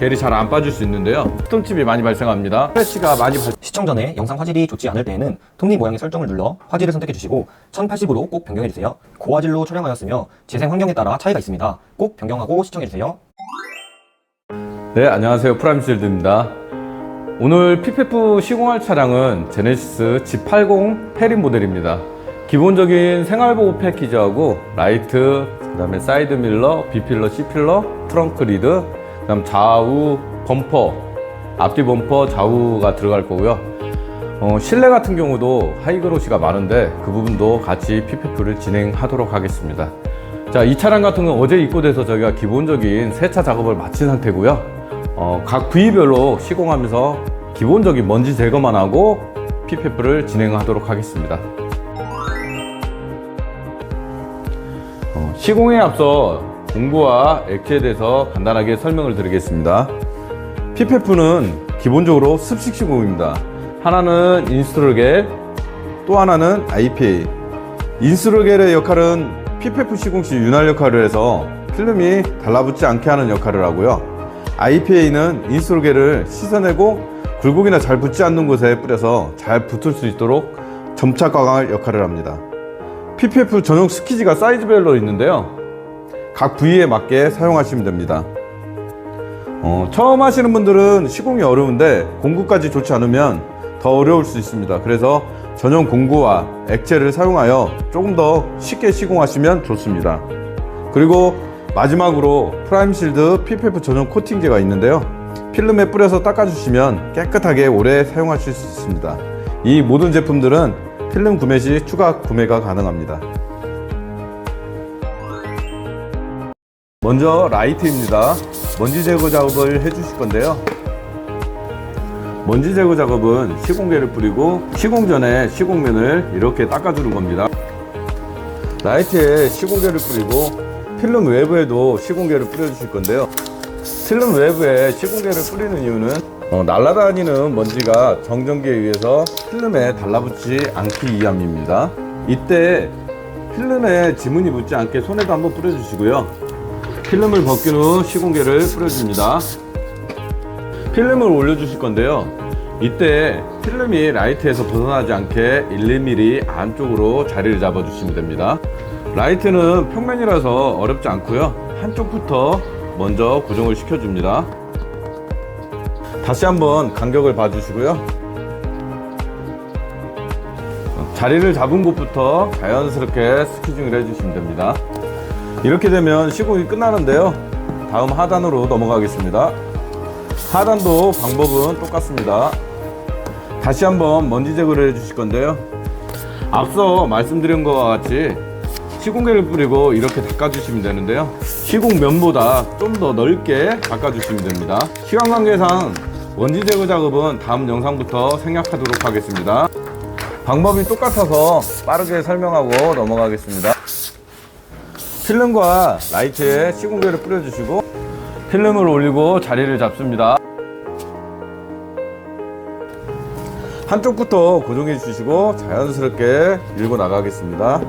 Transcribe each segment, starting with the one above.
겔이 잘 안 빠질 수 있는데요. 스톤칩이 많이 발생합니다. 스크래치가 많이 발... 시청 전에 영상 화질이 좋지 않을 때에는 톱니 모양의 설정을 눌러 화질을 선택해 주시고 1080으로 꼭 변경해 주세요. 고화질로 촬영하였으며 재생 환경에 따라 차이가 있습니다. 꼭 변경하고 시청해 주세요. 네, 안녕하세요. 프라임실드입니다. 오늘 PPF 시공할 차량은 제네시스 G80 페리 모델입니다. 기본적인 생활보호 패키지하고 라이트, 그 다음에 사이드 밀러, B필러, C필러, 트렁크 리드, 그 다음 좌우 범퍼, 앞뒤 범퍼 좌우가 들어갈 거고요. 어, 실내 같은 경우도 하이그로시가 많은데 그 부분도 같이 PPF를 진행하도록 하겠습니다. 자, 이 차량 같은 경우는 어제 입고돼서 저희가 기본적인 세차 작업을 마친 상태고요. 어, 각 부위별로 시공하면서 기본적인 먼지 제거만 하고 PPF를 진행하도록 하겠습니다. 어, 시공에 앞서 공구와 액체에 대해서 간단하게 설명을 드리겠습니다. PPF는 기본적으로 습식 시공입니다. 하나는 인스트롤겔, 또 하나는 IPA. 인스트롤겔의 역할은 PPF 시공 시 윤활 역할을 해서 필름이 달라붙지 않게 하는 역할을 하고요. IPA는 인스트롤겔을 씻어내고 굴곡이나 잘 붙지 않는 곳에 뿌려서 잘 붙을 수 있도록 점착 강화할 역할을 합니다. PPF 전용 스키지가 사이즈별로 있는데요. 각 부위에 맞게 사용하시면 됩니다. 어, 처음 하시는 분들은 시공이 어려운데 공구까지 좋지 않으면 더 어려울 수 있습니다. 그래서 전용 공구와 액체를 사용하여 조금 더 쉽게 시공하시면 좋습니다. 그리고 마지막으로 프라임 실드 PPF 전용 코팅제가 있는데요. 필름에 뿌려서 닦아주시면 깨끗하게 오래 사용하실 수 있습니다. 이 모든 제품들은 필름 구매 시 추가 구매가 가능합니다. 먼저 라이트입니다. 먼지 제거 작업을 해주실 건데요. 먼지 제거 작업은 시공계를 뿌리고 시공 전에 시공면을 이렇게 닦아주는 겁니다. 라이트에 시공계를 뿌리고 필름 외부에도 시공계를 뿌려주실 건데요. 필름 외부에 시공계를 뿌리는 이유는 어, 날아다니는 먼지가 정전기에 의해서 필름에 달라붙지 않기 위함입니다. 이때 필름에 지문이 붙지 않게 손에도 한번 뿌려주시고요. 필름을 벗긴 후 시공계를 뿌려줍니다. 필름을 올려주실 건데요. 이때 필름이 라이트에서 벗어나지 않게 1, 2mm 안쪽으로 자리를 잡아주시면 됩니다. 라이트는 평면이라서 어렵지 않고요. 한쪽부터 먼저 고정을 시켜줍니다. 다시 한번 간격을 봐주시고요. 자리를 잡은 곳부터 자연스럽게 스키징을 해주시면 됩니다. 이렇게 되면 시공이 끝나는데요. 다음 하단으로 넘어가겠습니다. 하단도 방법은 똑같습니다. 다시 한번 먼지 제거를 해주실 건데요. 앞서 말씀드린 것과 같이 시공계를 뿌리고 이렇게 닦아주시면 되는데요. 시공면보다 좀 더 넓게 닦아주시면 됩니다. 시간 관계상 먼지 제거 작업은 다음 영상부터 생략하도록 하겠습니다. 방법이 똑같아서 빠르게 설명하고 넘어가겠습니다. 필름과 라이트에 시공계를 뿌려주시고 필름을 올리고 자리를 잡습니다. 한쪽부터 고정해 주시고 자연스럽게 밀고 나가겠습니다.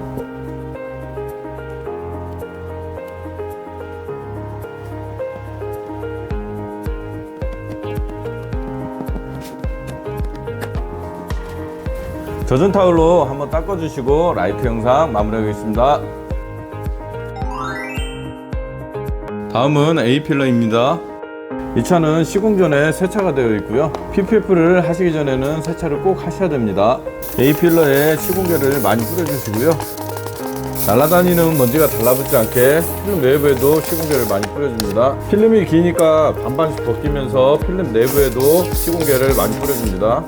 젖은 타올로 한번 닦아주시고 라이트 영상 마무리하겠습니다. 다음은 A필러입니다. 이 차는 시공 전에 세차가 되어 있고요. PPF를 하시기 전에는 세차를 꼭 하셔야 됩니다. A필러에 시공계를 많이 뿌려주시고요. 날아다니는 먼지가 달라붙지 않게 필름 내부에도 시공계를 많이 뿌려줍니다. 필름이 기니까 반반씩 벗기면서 필름 내부에도 시공계를 많이 뿌려줍니다.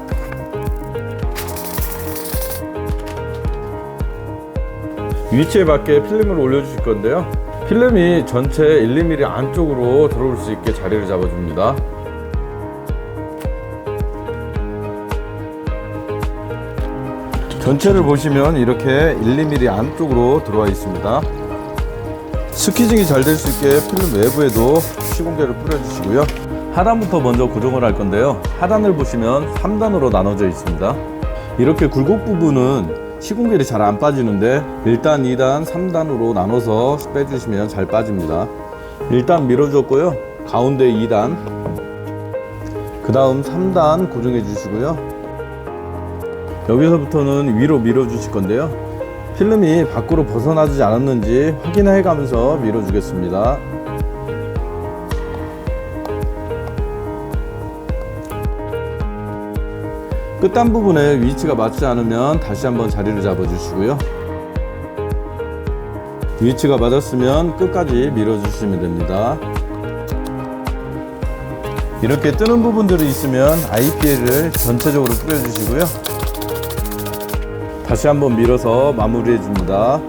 위치에 맞게 필름을 올려주실 건데요. 필름이 전체 1, 2mm 안쪽으로 들어올 수 있게 자리를 잡아줍니다. 전체를 보시면 이렇게 1, 2mm 안쪽으로 들어와 있습니다. 스키징이 잘 될 수 있게 필름 외부에도 시공계를 뿌려주시고요. 하단부터 먼저 고정을 할 건데요. 하단을 보시면 3단으로 나눠져 있습니다. 이렇게 굴곡 부분은 시공겔이 잘 안 빠지는데 1단, 2단, 3단으로 나눠서 빼주시면 잘 빠집니다. 1단 밀어줬고요. 가운데 2단, 그 다음 3단 고정해 주시고요. 여기서부터는 위로 밀어 주실 건데요. 필름이 밖으로 벗어나지 않았는지 확인해 가면서 밀어 주겠습니다. 끝단 부분에 위치가 맞지 않으면 다시 한번 자리를 잡아 주시고요. 위치가 맞았으면 끝까지 밀어 주시면 됩니다. 이렇게 뜨는 부분들이 있으면 IPL을 전체적으로 뿌려주시고요. 다시 한번 밀어서 마무리해 줍니다.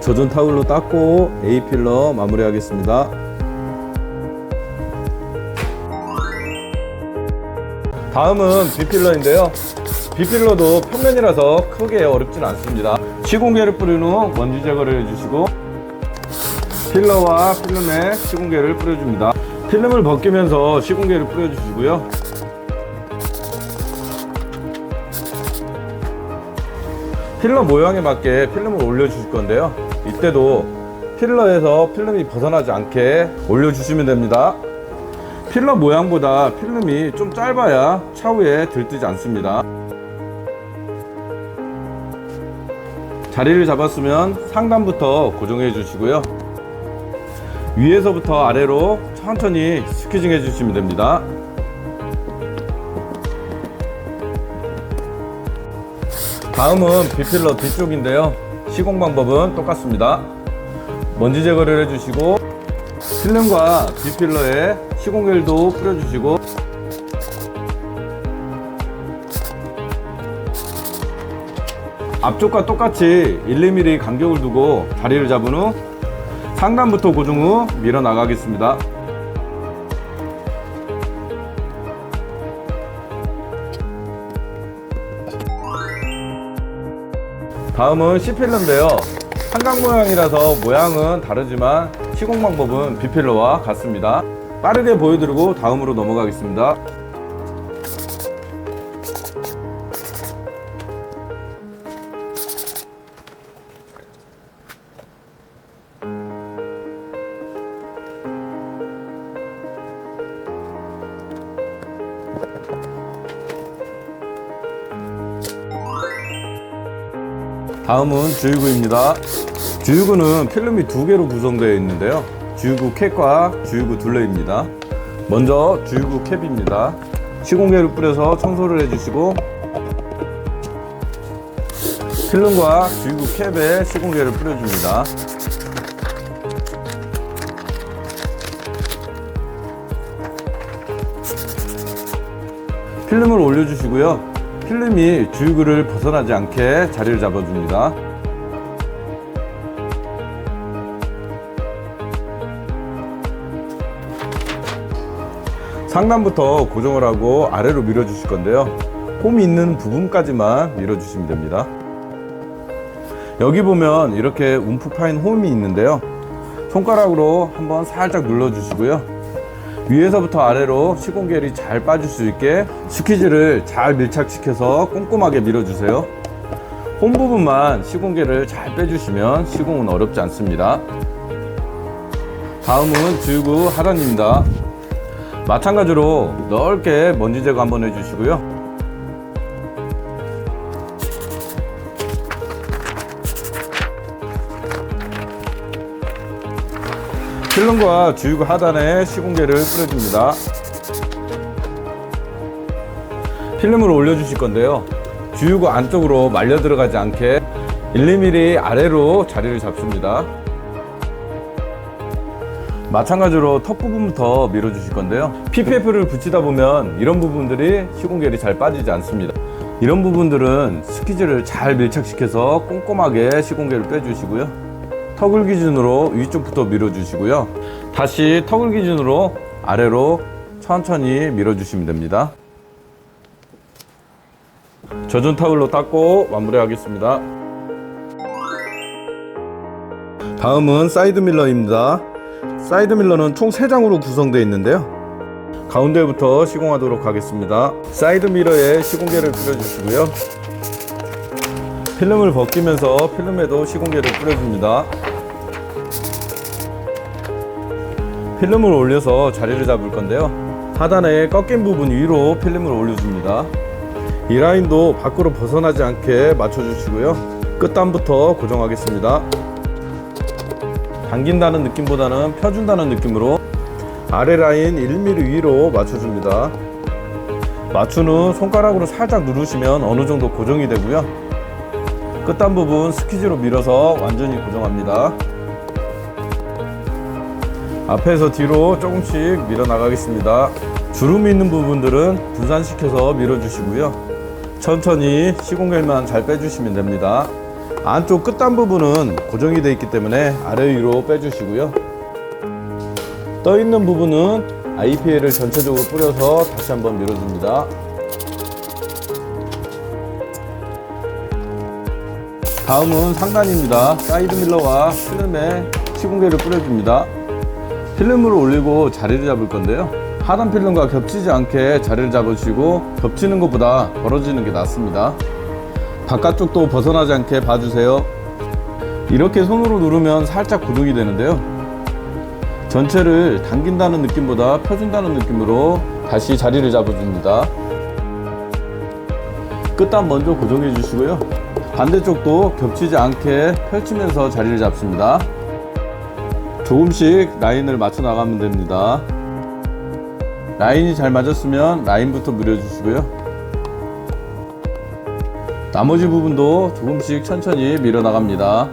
젖은 타올로 닦고 A필러 마무리하겠습니다. 다음은 B필러인데요. B필러도 평면이라서 크게 어렵진 않습니다. 시공계를 뿌린 후 먼지 제거를 해주시고 필러와 필름에 시공계를 뿌려줍니다. 필름을 벗기면서 시공계를 뿌려주시고요. 필러 모양에 맞게 필름을 올려주실 건데요. 이때도 필러에서 필름이 벗어나지 않게 올려주시면 됩니다. 필러 모양보다 필름이 좀 짧아야 차후에 들뜨지 않습니다. 자리를 잡았으면 상단부터 고정해 주시고요. 위에서부터 아래로 천천히 스퀴징 해 주시면 됩니다. 다음은 비필러 뒤쪽인데요. 시공 방법은 똑같습니다. 먼지 제거를 해주시고 필름과 비필러에 시공겔도 뿌려주시고 앞쪽과 똑같이 1, 2mm 간격을 두고 자리를 잡은 후 상단부터 고정 후 밀어 나가겠습니다. 다음은 C필러인데요. 한강 모양이라서 모양은 다르지만 시공 방법은 B필러와 같습니다. 빠르게 보여드리고 다음으로 넘어가겠습니다. 다음은 주유구입니다. 주유구는 필름이 두 개로 구성되어 있는데요. 주유구 캡과 주유구 둘레입니다. 먼저 주유구 캡입니다. 시공계를 뿌려서 청소를 해주시고 필름과 주유구 캡에 시공계를 뿌려줍니다. 필름을 올려주시고요. 필름이 주유구를 벗어나지 않게 자리를 잡아줍니다. 상단부터 고정을 하고 아래로 밀어 주실 건데요. 홈이 있는 부분까지만 밀어 주시면 됩니다. 여기 보면 이렇게 움푹 파인 홈이 있는데요. 손가락으로 한번 살짝 눌러 주시고요. 위에서부터 아래로 시공겔이 잘 빠질 수 있게 스퀴즈를 잘 밀착시켜서 꼼꼼하게 밀어 주세요. 홈 부분만 시공겔을 잘 빼주시면 시공은 어렵지 않습니다. 다음은 주유구 하단입니다. 마찬가지로 넓게 먼지 제거 한번 해주시고요. 필름과 주유구 하단에 시공계를 뿌려줍니다. 필름을 올려주실 건데요. 주유구 안쪽으로 말려 들어가지 않게 1, 2mm 아래로 자리를 잡습니다. 마찬가지로 턱 부분부터 밀어주실 건데요. PPF를 붙이다 보면 이런 부분들이 시공겔이 잘 빠지지 않습니다. 이런 부분들은 스퀴즈를 잘 밀착시켜서 꼼꼼하게 시공겔을 빼주시고요. 턱을 기준으로 위쪽부터 밀어주시고요. 다시 턱을 기준으로 아래로 천천히 밀어주시면 됩니다. 젖은 타올로 닦고 마무리하겠습니다. 다음은 사이드 밀러입니다. 사이드 밀러는 총 3장으로 구성되어 있는데요. 가운데부터 시공하도록 하겠습니다. 사이드 미러에 시공계를 뿌려주시고요. 필름을 벗기면서 필름에도 시공계를 뿌려줍니다. 필름을 올려서 자리를 잡을 건데요. 하단에 꺾인 부분 위로 필름을 올려줍니다. 이 라인도 밖으로 벗어나지 않게 맞춰주시고요. 끝단부터 고정하겠습니다. 당긴다는 느낌보다는 펴준다는 느낌으로 아래 라인 1mm 위로 맞춰줍니다. 맞춘 후 손가락으로 살짝 누르시면 어느 정도 고정이 되고요. 끝단 부분 스키즈로 밀어서 완전히 고정합니다. 앞에서 뒤로 조금씩 밀어 나가겠습니다. 주름이 있는 부분들은 분산시켜서 밀어주시고요. 천천히 시공겔만 잘 빼주시면 됩니다. 안쪽 끝단 부분은 고정이 되어 있기 때문에 아래 위로 빼주시고요. 떠 있는 부분은 IPL을 전체적으로 뿌려서 다시 한번 밀어줍니다. 다음은 상단입니다. 사이드 밀러와 필름에 시공계를 뿌려줍니다. 필름을 올리고 자리를 잡을 건데요. 하단 필름과 겹치지 않게 자리를 잡으시고 겹치는 것보다 벌어지는 게 낫습니다. 바깥쪽도 벗어나지 않게 봐주세요. 이렇게 손으로 누르면 살짝 구동이 되는데요. 전체를 당긴다는 느낌보다 펴준다는 느낌으로 다시 자리를 잡아줍니다. 끝단 먼저 고정해 주시고요. 반대쪽도 겹치지 않게 펼치면서 자리를 잡습니다. 조금씩 라인을 맞춰 나가면 됩니다. 라인이 잘 맞았으면 라인부터 밀어주시고요. 나머지 부분도 조금씩 천천히 밀어 나갑니다.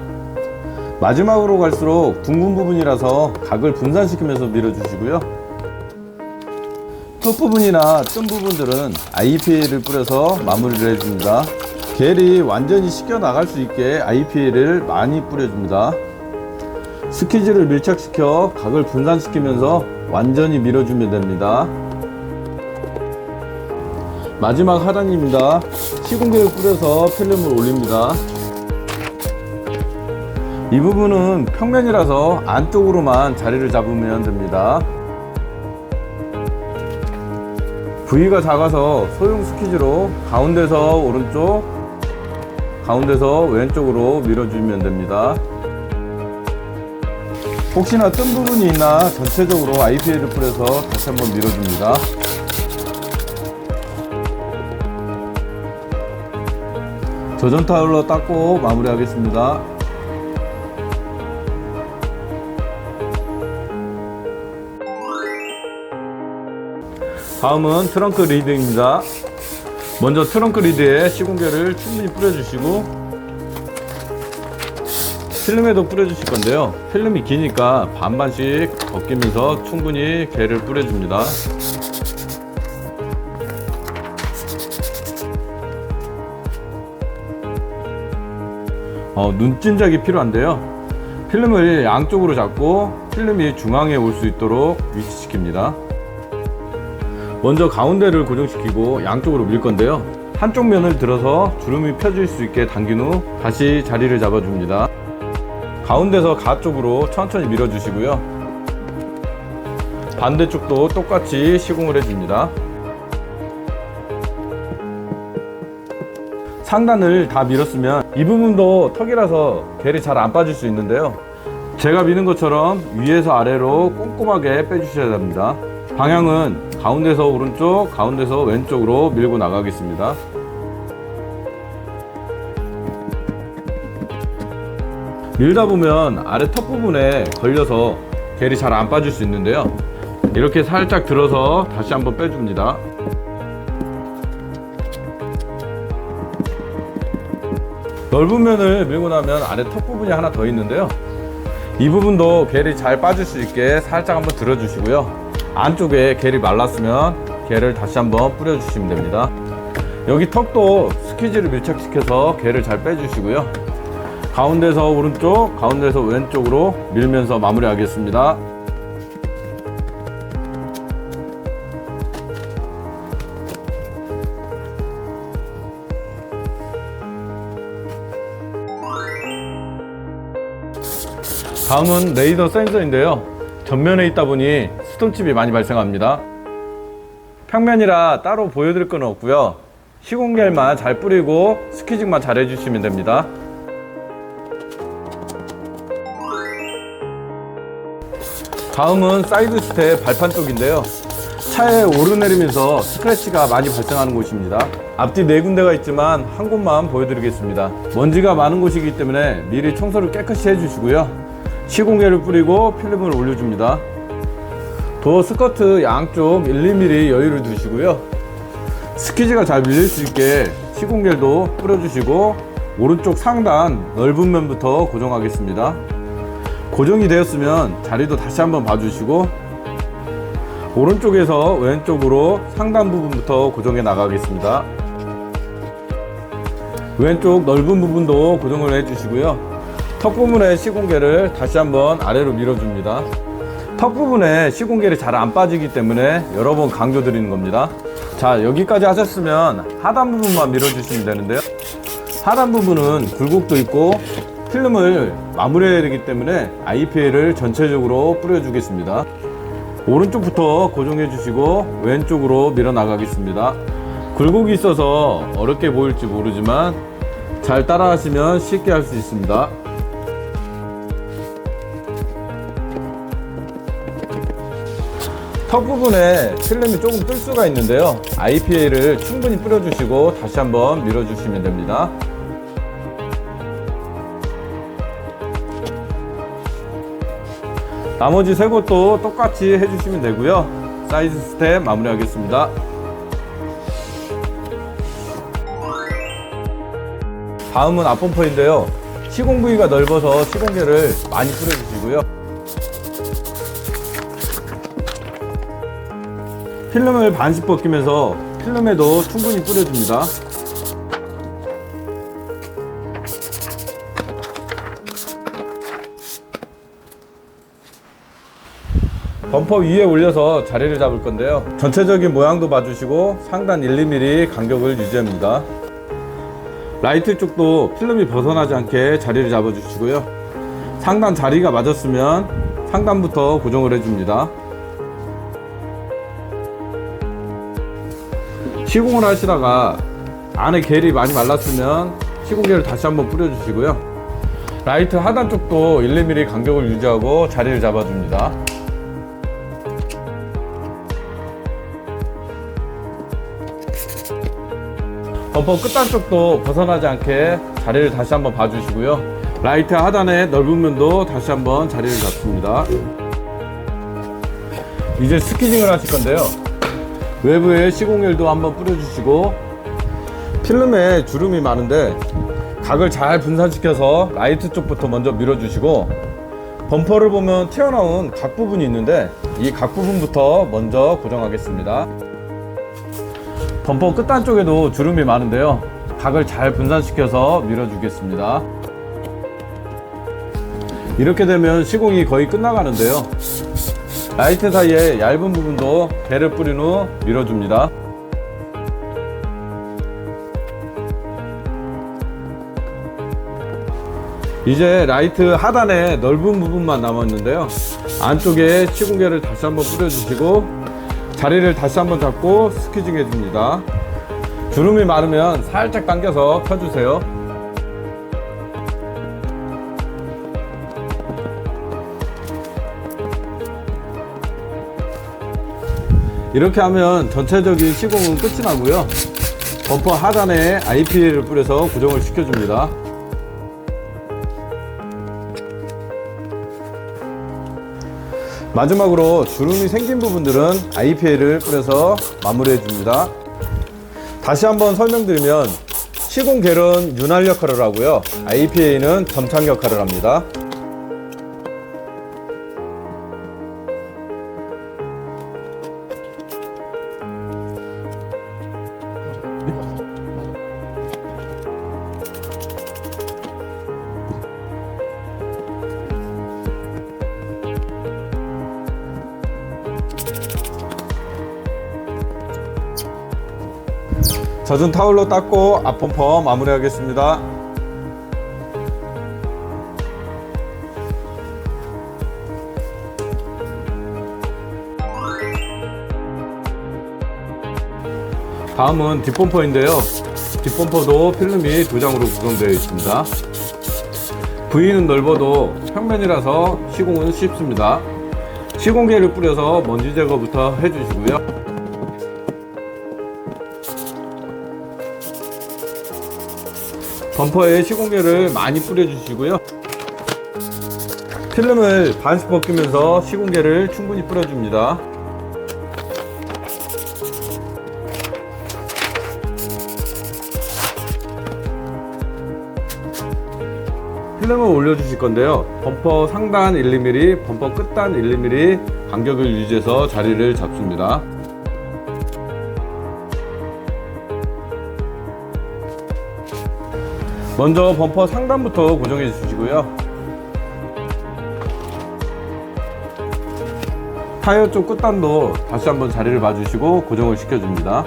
마지막으로 갈수록 둥근 부분이라서 각을 분산시키면서 밀어주시고요. 톱 부분이나 뜬 부분들은 IPA를 뿌려서 마무리를 해줍니다. 겔이 완전히 씻겨 나갈 수 있게 IPA를 많이 뿌려줍니다. 스키즈를 밀착시켜 각을 분산시키면서 완전히 밀어주면 됩니다. 마지막 하단입니다. 시공계를 뿌려서 필름을 올립니다. 이 부분은 평면이라서 안쪽으로만 자리를 잡으면 됩니다. 부위가 작아서 소형 스키즈로 가운데서 오른쪽, 가운데서 왼쪽으로 밀어주면 됩니다. 혹시나 뜬 부분이 있나 전체적으로 IPA를 뿌려서 다시 한번 밀어줍니다. 젖은 타올로 닦고 마무리하겠습니다. 다음은 트렁크 리드입니다. 먼저 트렁크 리드에 시공계를 충분히 뿌려주시고 필름에도 뿌려주실 건데요. 필름이 기니까 반반씩 벗기면서 충분히 개를 뿌려줍니다. 어, 눈찐작이 필요한데요. 필름을 양쪽으로 잡고 필름이 중앙에 올 수 있도록 위치시킵니다. 먼저 가운데를 고정시키고 양쪽으로 밀 건데요. 한쪽 면을 들어서 주름이 펴질 수 있게 당긴 후 다시 자리를 잡아줍니다. 가운데서 가 쪽으로 천천히 밀어 주시고요. 반대쪽도 똑같이 시공을 해줍니다. 상단을 다 밀었으면 이 부분도 턱이라서 겔이 잘 안 빠질 수 있는데요. 제가 미는 것처럼 위에서 아래로 꼼꼼하게 빼주셔야 됩니다. 방향은 가운데서 오른쪽, 가운데서 왼쪽으로 밀고 나가겠습니다. 밀다 보면 아래 턱 부분에 걸려서 겔이 잘 안 빠질 수 있는데요. 이렇게 살짝 들어서 다시 한번 빼줍니다. 넓은 면을 밀고 나면 아래 턱 부분이 하나 더 있는데요. 이 부분도 겔이 잘 빠질 수 있게 살짝 한번 들어주시고요. 안쪽에 겔이 말랐으면 겔을 다시 한번 뿌려주시면 됩니다. 여기 턱도 스키즈를 밀착시켜서 겔을 잘 빼주시고요. 가운데서 오른쪽, 가운데서 왼쪽으로 밀면서 마무리하겠습니다. 다음은 레이더 센서인데요. 전면에 있다 보니 스톤칩이 많이 발생합니다. 평면이라 따로 보여드릴 건 없고요. 시공겔만 잘 뿌리고 스키징만 잘 해주시면 됩니다. 다음은 사이드 스텝 발판 쪽인데요. 차에 오르내리면서 스크래치가 많이 발생하는 곳입니다. 앞뒤 네 군데가 있지만 한 곳만 보여드리겠습니다. 먼지가 많은 곳이기 때문에 미리 청소를 깨끗이 해주시고요. 시공개를 뿌리고 필름을 올려줍니다. 도어 스커트 양쪽 1, 2mm 여유를 두시고요. 스키지가 잘 밀릴 수 있게 시공겔도 뿌려주시고 오른쪽 상단 넓은 면부터 고정하겠습니다. 고정이 되었으면 자리도 다시 한번 봐주시고 오른쪽에서 왼쪽으로 상단 부분부터 고정해 나가겠습니다. 왼쪽 넓은 부분도 고정을 해주시고요. 턱 부분의 시공개를 다시 한번 아래로 밀어줍니다. 턱 부분에 시공겔이 잘안 빠지기 때문에 여러 번 강조 드리는 겁니다. 자, 여기까지 하셨으면 하단 부분만 밀어주시면 되는데요. 하단 부분은 굴곡도 있고 필름을 마무리해야 되기 때문에 IPL을 전체적으로 뿌려주겠습니다. 오른쪽부터 고정해 주시고 왼쪽으로 밀어 나가겠습니다. 굴곡이 있어서 어렵게 보일지 모르지만 잘 따라 하시면 쉽게 할 수 있습니다. 턱 부분에 필름이 조금 뜰 수가 있는데요. IPA를 충분히 뿌려주시고 다시 한번 밀어주시면 됩니다. 나머지 세 곳도 똑같이 해주시면 되고요. 사이즈 스텝 마무리하겠습니다. 다음은 앞범퍼인데요. 시공 부위가 넓어서 시공계를 많이 뿌려주시고요. 필름을 반씩 벗기면서 필름에도 충분히 뿌려줍니다. 범퍼 위에 올려서 자리를 잡을 건데요. 전체적인 모양도 봐주시고 상단 1, 2mm 간격을 유지합니다. 라이트 쪽도 필름이 벗어나지 않게 자리를 잡아주시고요. 상단 자리가 맞았으면 상단부터 고정을 해줍니다. 시공을 하시다가 안에 겔이 많이 말랐으면 시공겔을 다시 한번 뿌려주시고요. 라이트 하단 쪽도 1, 2mm 간격을 유지하고 자리를 잡아줍니다. 범퍼 끝단 쪽도 벗어나지 않게 자리를 다시 한번 봐주시고요. 라이트 하단의 넓은 면도 다시 한번 자리를 잡습니다. 이제 스키징을 하실 건데요. 외부에 시공열도 한번 뿌려주시고 필름에 주름이 많은데 각을 잘 분산시켜서 라이트 쪽부터 먼저 밀어주시고 범퍼를 보면 튀어나온 각 부분이 있는데 이 각 부분부터 먼저 고정하겠습니다. 범퍼 끝단 쪽에도 주름이 많은데요. 각을 잘 분산시켜서 밀어주겠습니다. 이렇게 되면 시공이 거의 끝나가는데요. 라이트 사이에 얇은 부분도 개를 뿌린 후 밀어줍니다. 이제 라이트 하단에 넓은 부분만 남았는데요. 안쪽에 시공개를 다시 한번 뿌려주시고 자리를 다시 한번 잡고 스퀴징 해줍니다. 주름이 많으면 살짝 당겨서 펴주세요. 이렇게 하면 전체적인 시공은 끝이 나고요. 범퍼 하단에 IPA를 뿌려서 고정을 시켜줍니다. 마지막으로 주름이 생긴 부분들은 IPA를 뿌려서 마무리해 줍니다. 다시 한번 설명드리면 시공 겔은 윤활 역할을 하고요. IPA는 점착 역할을 합니다. 젖은 타올로 닦고 앞 범퍼 마무리하겠습니다. 다음은 뒷범퍼인데요. 뒷범퍼도 필름이 두 장으로 구성되어 있습니다. 부위는 넓어도 평면이라서 시공은 쉽습니다. 시공개를 뿌려서 먼지 제거부터 해주시고요. 범퍼에 시공개를 많이 뿌려주시고요. 필름을 반씩 벗기면서 시공개를 충분히 뿌려줍니다. 필름을 올려주실 건데요. 범퍼 상단 1mm, 범퍼 끝단 1mm 간격을 유지해서 자리를 잡습니다. 먼저 범퍼 상단부터 고정해 주시고요. 타이어 쪽 끝단도 다시 한번 자리를 봐주시고 고정을 시켜줍니다.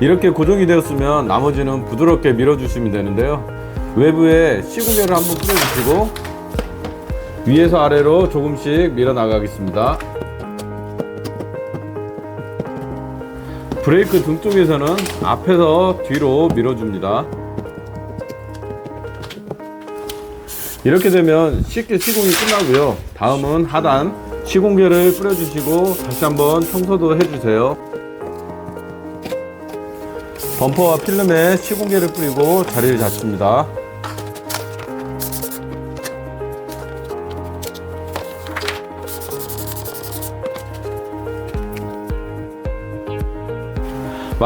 이렇게 고정이 되었으면 나머지는 부드럽게 밀어주시면 되는데요. 외부에 시구개를 한번 뿌려주시고 위에서 아래로 조금씩 밀어 나가겠습니다. 브레이크 등 쪽에서는 앞에서 뒤로 밀어줍니다. 이렇게 되면 쉽게 시공이 끝나고요. 다음은 하단 시공개를 뿌려주시고 다시 한번 청소도 해주세요. 범퍼와 필름에 시공개를 뿌리고 자리를 잡습니다.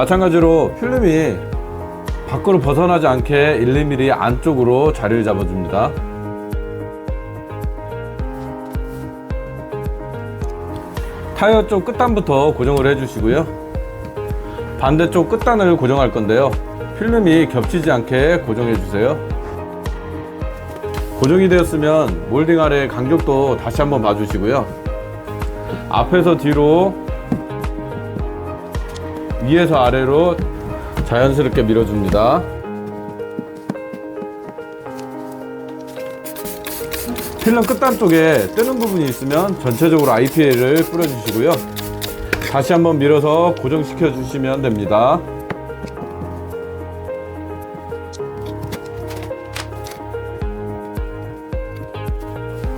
마찬가지로 필름이 밖으로 벗어나지 않게 1, 2mm 안쪽으로 자리를 잡아줍니다. 타이어 쪽 끝단부터 고정을 해주시고요. 반대쪽 끝단을 고정할 건데요. 필름이 겹치지 않게 고정해 주세요. 고정이 되었으면 몰딩 아래 간격도 다시 한번 봐주시고요. 앞에서 뒤로 위에서 아래로 자연스럽게 밀어줍니다. 필름 끝단 쪽에 뜨는 부분이 있으면 전체적으로 IPA를 뿌려주시고요. 다시 한번 밀어서 고정시켜 주시면 됩니다.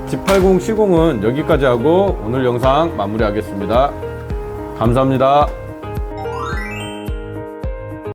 G80 시공은 여기까지 하고 오늘 영상 마무리하겠습니다. 감사합니다.